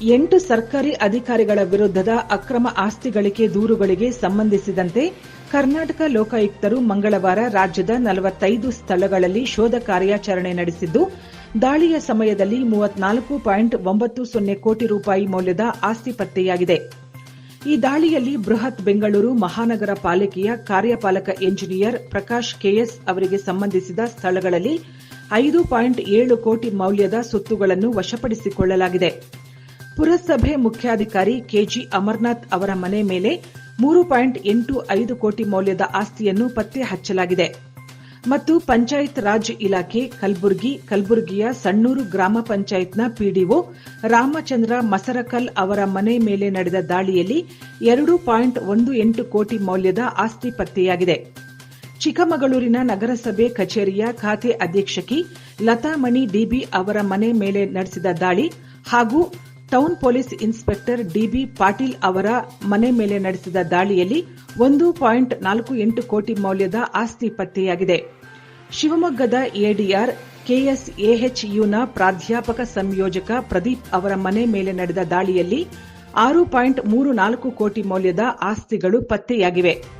ಎಂಟು ಸರ್ಕಾರಿ ಅಧಿಕಾರಿಗಳ ವಿರುದ್ಧದ ಅಕ್ರಮ ಆಸ್ತಿ ಗಳಿಕೆ ದೂರುಗಳಿಗೆ ಸಂಬಂಧಿಸಿದಂತೆ ಕರ್ನಾಟಕ ಲೋಕಾಯುಕ್ತರು ಮಂಗಳವಾರ ರಾಜ್ಯದ ನಲವತ್ತೈದು ಸ್ಥಳಗಳಲ್ಲಿ ಶೋಧ ಕಾರ್ಯಾಚರಣೆ ನಡೆಸಿದ್ದು, ದಾಳಿಯ ಸಮಯದಲ್ಲಿ ಮೂವತ್ನಾಲ್ಕು ಪಾಯಿಂಟ್ ಒಂಬತ್ತು ಸೊನ್ನೆ ಕೋಟಿ ರೂಪಾಯಿ ಮೌಲ್ಯದ ಆಸ್ತಿ ಪತ್ತೆಯಾಗಿದೆ. ಈ ದಾಳಿಯಲ್ಲಿ ಬೃಹತ್ ಬೆಂಗಳೂರು ಮಹಾನಗರ ಪಾಲಿಕೆಯ ಕಾರ್ಯಪಾಲಕ ಎಂಜಿನಿಯರ್ ಪ್ರಕಾಶ್ ಕೆಎಸ್ ಅವರಿಗೆ ಸಂಬಂಧಿಸಿದ ಸ್ಥಳಗಳಲ್ಲಿ ಐದು ಪಾಯಿಂಟ್ ಏಳು ಕೋಟಿ ಮೌಲ್ಯದ ಸುತ್ತುಗಳನ್ನು ವಶಪಡಿಸಿಕೊಳ್ಳಲಾಗಿದೆ. ಪುರಸಭೆ ಮುಖ್ಯಾಧಿಕಾರಿ ಕೆಜಿ ಅಮರ್ನಾಥ್ ಅವರ ಮನೆ ಮೇಲೆ ಮೂರು ಪಾಯಿಂಟ್ ಎಂಟು ಐದು ಕೋಟಿ ಮೌಲ್ಯದ ಆಸ್ತಿಯನ್ನು ಪತ್ತೆ ಹಚ್ಚಲಾಗಿದೆ. ಮತ್ತು ಪಂಚಾಯತ್ ರಾಜ್ ಇಲಾಖೆ ಕಲಬುರಗಿ, ಕಲಬುರಗಿಯ ಸಣ್ಣೂರು ಗ್ರಾಮ ಪಂಚಾಯತ್ನ ಪಿಡಿಒ ರಾಮಚಂದ್ರ ಮಸರಕಲ್ ಅವರ ಮನೆ ಮೇಲೆ ನಡೆದ ದಾಳಿಯಲ್ಲಿ ಎರಡು ಪಾಯಿಂಟ್ ಒಂದು ಎಂಟು ಕೋಟಿ ಮೌಲ್ಯದ ಆಸ್ತಿ ಪತ್ತೆಯಾಗಿದೆ. ಚಿಕ್ಕಮಗಳೂರಿನ ನಗರಸಭೆ ಕಚೇರಿಯ ಖಾತೆ ಅಧೀಕ್ಷಕಿ ಲತಾಮಣಿ ಡಿಬಿ ಅವರ ಮನೆ ಮೇಲೆ ನಡೆಸಿದ ದಾಳಿ ಹಾಗೂ town police inspector DB Patil ಅವರ ಮನೆ ಮೇಲೆ ನಡೆಸಿದ ದಾಳಿಯಲ್ಲಿ ಒಂದು ಪಾಯಿಂಟ್ ನಾಲ್ಕು ಎಂಟು ಕೋಟಿ ಮೌಲ್ಯದ ಆಸ್ತಿ ಪತ್ತೆಯಾಗಿದೆ. ಶಿವಮೊಗ್ಗದ ಎಡಿಆರ್ ಕೆಎಸ್ಎಎಚ್ಯುನ ಪ್ರಾಧ್ಯಾಪಕ ಸಂಯೋಜಕ ಪ್ರದೀಪ್ ಅವರ ಮನೆ ಮೇಲೆ ನಡೆದ ದಾಳಿಯಲ್ಲಿ ಆರು ಪಾಯಿಂಟ್ ಮೂರು ನಾಲ್ಕು ಕೋಟಿ ಮೌಲ್ಯದ ಆಸ್ತಿಗಳು ಪತ್ತೆಯಾಗಿವೆ.